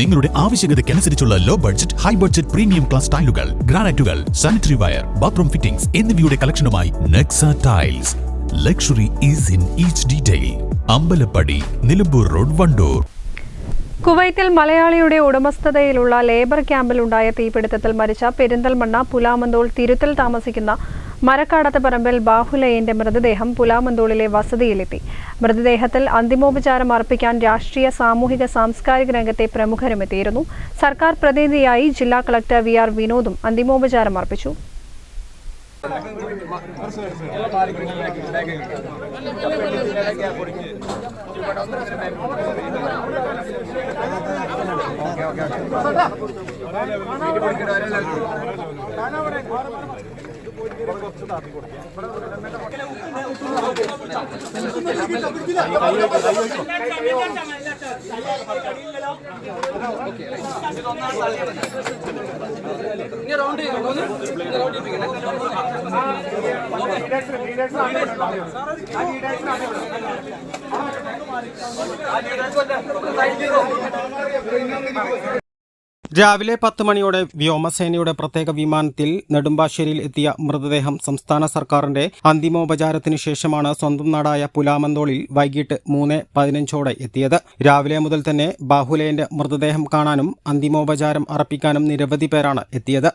നിങ്ങളുടെ ആവശ്യകതയ്ക്കനുസരിച്ചുള്ള low budget high budget premium class ടൈലുകൾ ഗ്രാനൈറ്റുകൾ സാനിറ്ററി വയർ ബാത്റൂം ഫിറ്റിംഗ്സ് എന്നിവയുടെ കളക്ഷനുമായി Nexa tiles luxury is in each detail Ambalappadi Nilambur road Wandoor. കുവൈത്തിൽ മലയാളിയുടെ ഉടമസ്ഥതയിലുള്ള ലേബർ ക്യാമ്പിലുണ്ടായ തീപിടുത്തത്തിൽ മരിച്ച പെരിന്തൽമണ്ണ പുലാമന്തോൾ തിരുത്തൽ താമസിക്കുന്ന മരക്കാടത്ത് പറമ്പിൽ ബാഹുലയന്റെ മൃതദേഹം പുലാമന്തോളിലെ വസതിയിലെത്തി. മൃതദേഹത്തിൽ അന്തിമോപചാരം അർപ്പിക്കാൻ രാഷ്ട്രീയ സാമൂഹിക സാംസ്കാരിക രംഗത്തെ പ്രമുഖരും എത്തിയിരുന്നു. സർക്കാർ പ്രതിനിധിയായി ജില്ലാ കളക്ടർ വി ആർ വിനോദും അന്തിമോപചാരം അർപ്പിച്ചു. ഇനി റൗണ്ട് റൗണ്ട് ചെയ്യിപ്പിക്കണം രാവിലെ പത്ത് മണിയോടെ വ്യോമസേനയുടെ പ്രത്യേക വിമാനത്തിൽ നെടുമ്പാശ്ശേരിയിൽ എത്തിയ മൃതദേഹം സംസ്ഥാന സർക്കാരിന്റെ അന്തിമോപചാരത്തിനു ശേഷമാണ് സ്വന്തം നാടായ പുലാമന്തോളിൽ വൈകിട്ട് മൂന്ന് പതിനഞ്ചോടെ എത്തിയത്. രാവിലെ മുതൽ തന്നെ ബാഹുലയന്റെ മൃതദേഹം കാണാനും അന്തിമോപചാരം അർപ്പിക്കാനും നിരവധി പേരാണ് എത്തിയത്.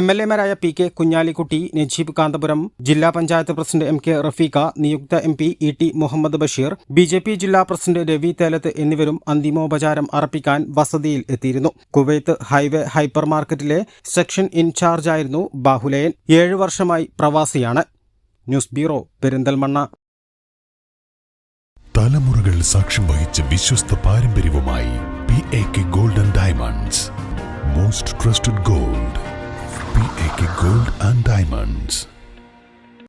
എം എൽ എമാരായ പി കെ കുഞ്ഞാലിക്കുട്ടി നജീബ് കാന്തപുരം ജില്ലാ panchayat president M K Rafeeqa നിയുക്ത M P E T Muhammad Basheer B J P ജില്ലാ പ്രസിഡന്റ് രവി തേലത്ത് എന്നിവരും അന്തിമോപചാരം അർപ്പിക്കാൻ വസതിയിൽ എത്തിയിരുന്നു. കുവൈത്ത് ഹൈവേ ഹൈപ്പർ മാർക്കറ്റിലെ സെക്ഷൻ ഇൻചാർജായിരുന്നു ബാഹുലയൻ. ഏഴ് വർഷമായി പ്രവാസിയാണ്. News bureau Perinthalmanna. തലമുറകൾ സാക്ഷ്യം വഹിച്ച വിശ്വസ്ത പാരമ്പര്യവുമായി P A K golden diamonds. Most trusted gold. P A K gold and diamonds.